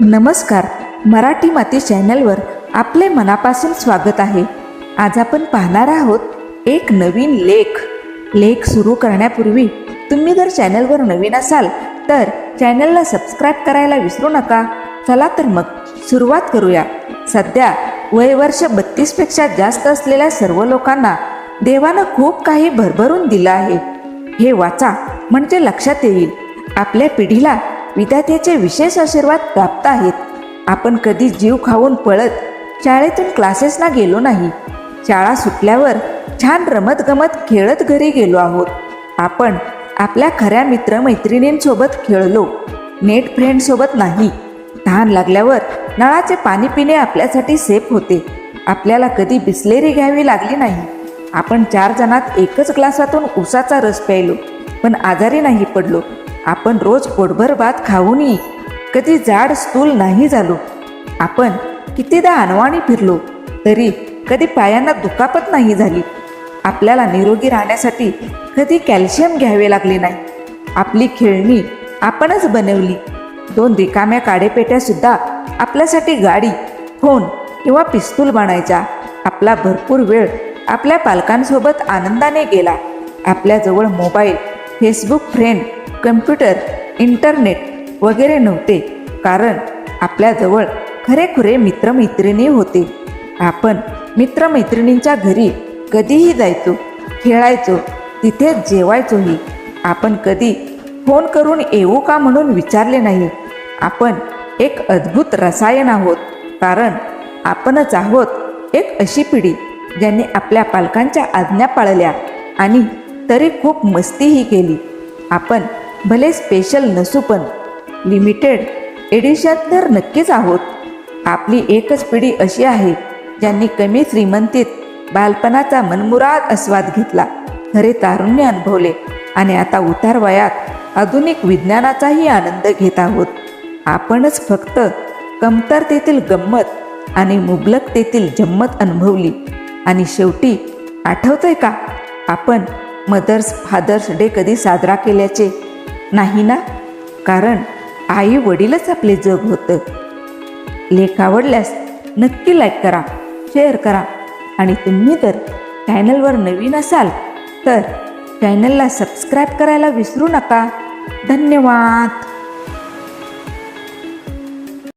नमस्कार. मराठी माती चॅनलवर आपले मनापासून स्वागत आहे. आज आपण पाहणार आहोत एक नवीन लेख. लेख सुरू करण्यापूर्वी तुम्ही जर चॅनलवर नवीन असाल तर चॅनलला सबस्क्राईब करायला विसरू नका. चला तर मग सुरुवात करूया. सध्या वयवर्ष बत्तीसपेक्षा जास्त असलेल्या सर्व लोकांना देवानं खूप काही भरभरून दिलं आहे. हे वाचा म्हणजे लक्षात येईल. आपल्या पिढीला विद्यार्थ्याचे विशेष आशीर्वाद प्राप्त आहेत. आपण कधी जीव खाऊन पळत शाळेतून क्लासेसना गेलो नाही. शाळा सुटल्यावर छान रमत गमत खेळत घरी गेलो आहोत. आपण आपल्या खऱ्या मित्रमैत्रिणींसोबत खेळलो. नेट फ्रेंडसोबत नाही. तहान लागल्यावर नळाचे पाणी पिणे आपल्यासाठी सेफ होते. आपल्याला कधी बिसलेरी घ्यावी लागली नाही. आपण चार जणात एकच ग्लासातून उसाचा रस प्यायलो. पण आजारी नाही पडलो. आपण रोज पोटभर भात खाऊनही कधी जाड स्थूल नाही झालो. आपण कितीदा अनवाणी फिरलो तरी कधी पायांना दुखापत नाही झाली. आपल्याला निरोगी राहण्यासाठी कधी कॅल्शियम घ्यावे लागले नाही. आपली खेळणी आपणच बनवली. दोन रिकाम्या काडेपेट्यासुद्धा आपल्यासाठी गाडी फोन किंवा पिस्तूल बनायच्या. आपला भरपूर वेळ आपल्या पालकांसोबत आनंदाने गेला. आपल्याजवळ mobile facebook friend computer internet वगैरे नव्हते. कारण आपल्याजवळ खरेखुरे मित्रमैत्रिणी होते. आपण मित्रमैत्रिणींच्या घरी कधीही जायचो खेळायचो तिथेच जेवायचोही. आपण कधी फोन करून येऊ का म्हणून विचारले नाही. आपण एक अद्भुत रसायन आहोत. कारण आपणच आहोत एक अशी पिढी ज्यांनी आपल्या पालकांच्या आज्ञा पाळल्या आणि तरी खूप मस्तीही केली. आपण भले स्पेशल नसू पण लिमिटेड एडिशन तर नक्कीच आहोत. आपली एकच पिढी अशी आहे ज्यांनी कमी श्रीमंतीत बालपणाचा मनमुराद आस्वाद घेतला. खरे तारुण्य अनुभवले आणि आता उतार वयात आधुनिक विज्ञानाचाही आनंद घेत आहोत. आपणच फक्त कमतरतेतील गंमत आणि मुबलकतेतील जम्मत अनुभवली. आणि शेवटी आठवतंय का? आपण मदर्स फादर्स डे कधी साजरा केल्याचे नाही ना? कारण आई वडीलच आपले जग होतं. लेख आवडल्यास नक्की लाईक करा शेअर करा. आणि तुम्ही जर चॅनलवर नवीन असाल तर चॅनलला सबस्क्राईब करायला विसरू नका. धन्यवाद!